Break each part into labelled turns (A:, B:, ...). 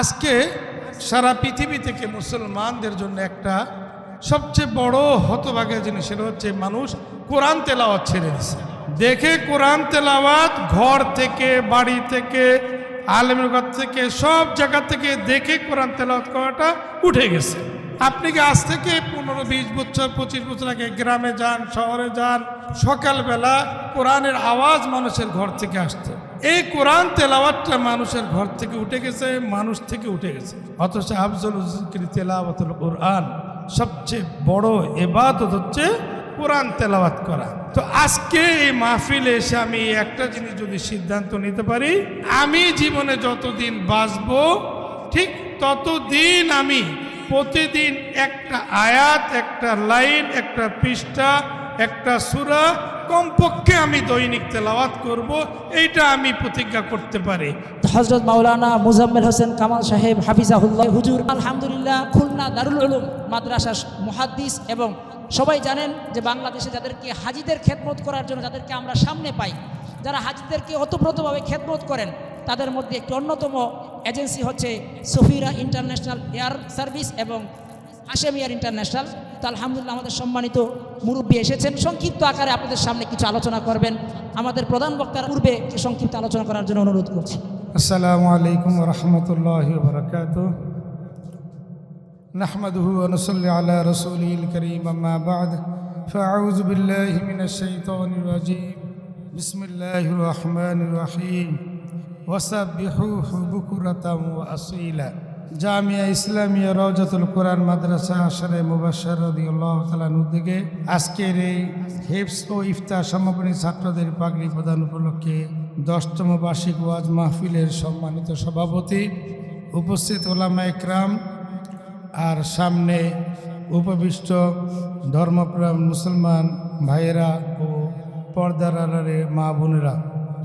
A: আজকে সারা পৃথিবী থেকে মুসলমানদের জন্য একটা সবচেয়ে বড় হতভাগের জিনিস, সেটা হচ্ছে মানুষ কোরআন তেলাওয়াত ছেড়ে দিছে। দেখে কোরআন তেলাওয়াত ঘর থেকে, বাড়ি থেকে, আলেমের ঘর থেকে, সব জায়গা থেকে দেখে কোরআন তেলাওয়াত করাটা উঠে গেছে। আপনি কি আজ থেকে পনেরো, বিশ বছর, পঁচিশ বছর আগে গ্রামে যান, শহরে যান, সকালবেলা কোরআনের আওয়াজ মানুষের ঘর থেকে আসতো। এই কোরআন তেলাওয়াতটা মানুষের ঘর থেকে উঠে গেছে, মানুষ থেকে উঠে গেছে। অথচ আফজল তেলাওয়াতুল কোরআন সবচেয়ে বড় এবাদত হচ্ছে কোরআন তেলাওয়াত করা। তো আজকে এই মাহফিলে এসে আমি একটা জিনিস যদি সিদ্ধান্ত নিতে পারি, আমি জীবনে যতদিন বাঁচবো, ঠিক ততদিন আমি প্রতিদিন একটা আয়াত, একটা লাইন, একটা পৃষ্ঠা একটা সুরা কমপক্ষে আমি দৈনিক তেলাওয়াত করব, এইটা আমি প্রতিজ্ঞা করতে পারি।
B: হজরত মাওলানা মুজাম্মেল হোসেন কামাল সাহেব হাফিজাহুল্লাহ, হুজুর, আলহামদুলিল্লাহ, খুলনা দারুল উলুম মাদ্রাসার মুহাদ্দিস এবং সবাই জানেন যে বাংলাদেশে যাদেরকে হাজিদের খেদমত করার জন্য যাদেরকে আমরা সামনে পাই, যারা হাজিদেরকে অতপ্রতভাবে খেদমত করেন, তাদের মধ্যে একটি অন্যতম এজেন্সি হচ্ছে সফিরা ইন্টারন্যাশনাল এয়ার সার্ভিস এবং হাশেম এয়ার ইন্টারন্যাশনাল তো আলহামদুলিল্লাহ আমাদের সম্মানিত মুরব্বী এসেছেন সংক্ষিপ্ত আকারে আপনাদের সামনে কিছু আলোচনা করবেন আমাদের প্রধান বক্তার পূর্বে কিছু সংক্ষিপ্ত আলোচনা করার জন্য অনুরোধ করছি
A: আসসালামু আলাইকুম রহমতুল্লাহ বরকাত نحمده ونصلي على رسوله الكريم أما بعد فأعوذ بالله من الشيطان الرجيم بسم الله الرحمن الرحيم وسبحوه بكرة وأصيلا জামিয়া ইসলামিয়া রওজাতুল কোরআন মাদ্রাসা আশারে মুবাশশার রাদিয়াল্লাহু তাআলার উদ্যোগে আজকের এই হেফস ও ইফতার সমাপনী ছাত্রদের পাগড়ি প্রদান উপলক্ষে দশতম বার্ষিক ওয়াজ মাহফিলের সম্মানিত সভাপতি উপস্থিত ওলামা একরাম আর সামনে উপবিষ্ট ধর্মপ্রাণ মুসলমান ভাইয়েরা ও পর্দার আড়ালে মা বোনেরা।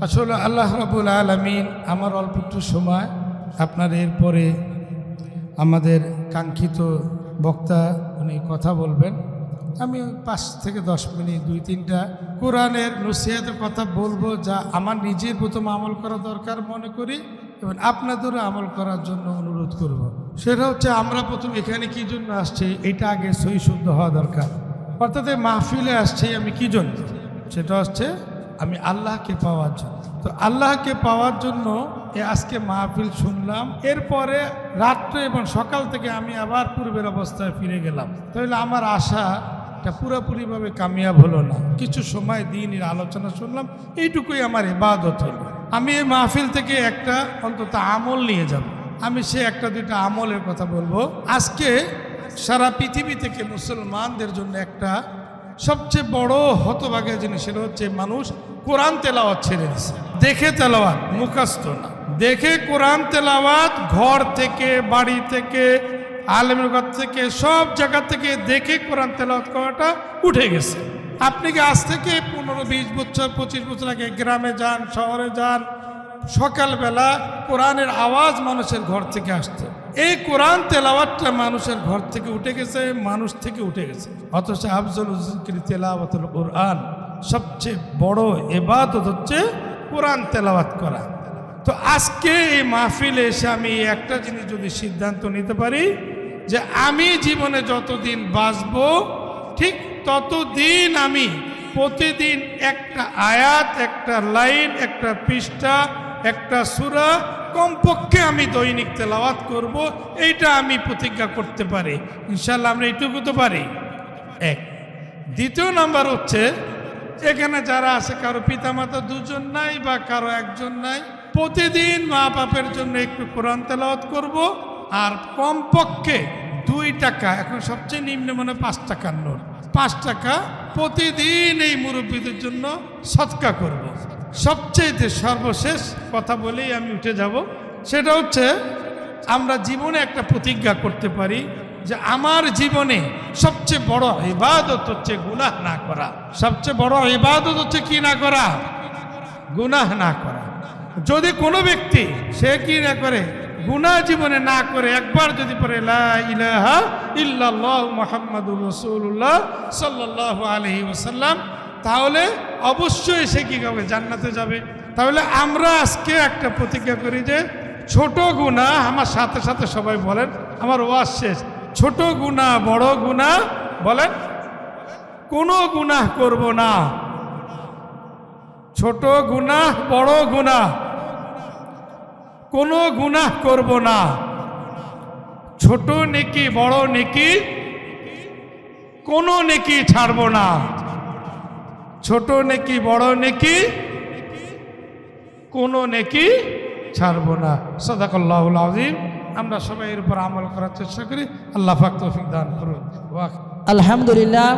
A: আসলে আল্লাহ রাবুল আলমিন আমার অল্প একটু সময় আপনার এরপরে আমাদের কাঙ্ক্ষিত বক্তা উনি কথা বলবেন। আমি পাঁচ থেকে দশ মিনিট, দুই তিনটা কোরআনের নসিহাতের কথা বলব, যা আমার নিজের প্রথম আমল করা দরকার মনে করি, এবং আপনাদেরও আমল করার জন্য অনুরোধ করব। সেটা হচ্ছে আমরা প্রথম এখানে কি জন্য আসছি, এটা আগে সই শুদ্ধ হওয়া দরকার। অর্থাৎ মাহফিলে আসছি আমি কি জন্য? সেটা হচ্ছে আমি আল্লাহকে পাওয়ার জন্য। তো আল্লাহকে পাওয়ার জন্য আজকে মাহফিল শুনলাম। এরপরে রাত্রে এবং সকাল থেকে আমি আবার পূর্বের অবস্থায় ফিরে গেলাম। তাহলে আমার আশা এটা পুরোপুরিভাবে কামিয়াব হলো না। কিছু সময় দিনের আলোচনা শুনলাম, এইটুকুই আমার ইবাদত হলো। আমি এই মাহফিল থেকে একটা অন্তত আমল নিয়ে যাব। আমি সে একটা দুইটা আমলের কথা বলব। আজকে সারা পৃথিবী থেকে মুসলমানদের জন্য একটা সবচেয়ে বড় হতভাগের জিনিস সেটা হচ্ছে মানুষ কোরআন তেলাওয়াত ছেড়ে দিছে। দেখে তেলাওয়াত মুখাস্ত না। দেখে কোরআন তেলাওয়াত ঘর থেকে, বাড়ি থেকে, আলেমের ঘর থেকে, সব জায়গা থেকে দেখে কোরআন তেলাওয়াত করাটা উঠে গেছে। আপনি কি আজ থেকে পনেরো, বিশ বছর, পঁচিশ বছর আগে গ্রামে যান, শহরে যান, সকালবেলা কোরআনের আওয়াজ মানুষের ঘর থেকে আসতো। এই কোরআন তেলাওয়াতটা মানুষের ঘর থেকে উঠে গেছে, মানুষ থেকে উঠে গেছে। অথচ আফজল তেলাওয়াতুল কোরআন সবচেয়ে বড় এবাদত হচ্ছে কোরআন তেলাওয়াত করা। তো আজকে এই মাহফিলে এসে আমি একটা জিনিস যদি সিদ্ধান্ত নিতে পারি, যে আমি জীবনে যতদিন বাঁচবো, ঠিক ততদিন আমি প্রতিদিন একটা আয়াত, একটা লাইন, একটা পৃষ্ঠা, একটা সুরা কমপক্ষে আমি দৈনিক তেলাওয়াত করব, এইটা আমি প্রতিজ্ঞা করতে পারি। ইনশাল্লাহ আমরা এইটুকু তো পারি। এক। দ্বিতীয় নাম্বার হচ্ছে, এখানে যারা আছে, কারও পিতামাতা দুজন নাই বা কারও একজন নাই প্রতিদিন মা বাপের জন্য একটু কোরআন তেলাওয়াত করব, আর কমপক্ষে দুই টাকা, এখন সবচেয়ে নিম্ন মানে পাঁচ টাকার নোট, পাঁচ টাকা প্রতিদিন এই মুরব্বীদের জন্য সৎকা করব। সবচেয়ে সর্বশেষ কথা বলেই আমি উঠে যাব, সেটা হচ্ছে আমরা জীবনে একটা প্রতিজ্ঞা করতে পারি যে আমার জীবনে সবচেয়ে বড় ইবাদত হচ্ছে গুনাহ না করা। সবচেয়ে বড় ইবাদত হচ্ছে কি না করা? গুনাহ না করা। যদি কোনো ব্যক্তি, সে কি না করে? গুনাহ জীবনে না করে একবার যদি পরে ইলাহা মুহাম্মাদুর রাসূলুল্লাহ সাল্লাল্লাহু আলাইহি ওয়াসাল্লাম তাহলে অবশ্যই সে কি হবে জান্নাতে যাবে। তাহলে আমরা আজকে একটা প্রতিজ্ঞা করি যে, ছোট গুণা আমার সাথে সাথে সবাই বলেন, আমার ওয়াজ শেষ। ছোট গুণা বড় গুণা বলেন, কোনো গুনাহ করব না। ছোট গুনাহ, বড় গুনাহ। কোনো গুনাহ করব না। ছোট নেকি, বড় নেকি, কোনো নেকি ছাড়ব না। ছোট নেকি, বড় নেকি, কোনো নেকি ছাড়ব না। সদাকল্লাহুল আজিম আমরা সবাই এর উপর আমল করার চেষ্টা করি। আল্লাহ পাক তৌফিক দান করুন।
B: আলহামদুলিল্লাহ।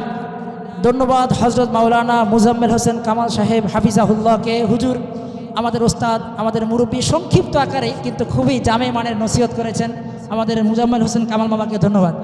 B: ধন্যবাদ হজরত মাওলানা মুজাম্মেল হোসেন কামাল সাহেব হাফিজাহুল্লাহকে। হুজুর, আমাদের ওস্তাদ, আমাদের মুরব্বী সংক্ষিপ্ত আকারে কিন্তু খুবই জামে মানের নসিহত করেছেন। আমাদের মুজাম্মেল হোসেন কামাল মামাকে ধন্যবাদ।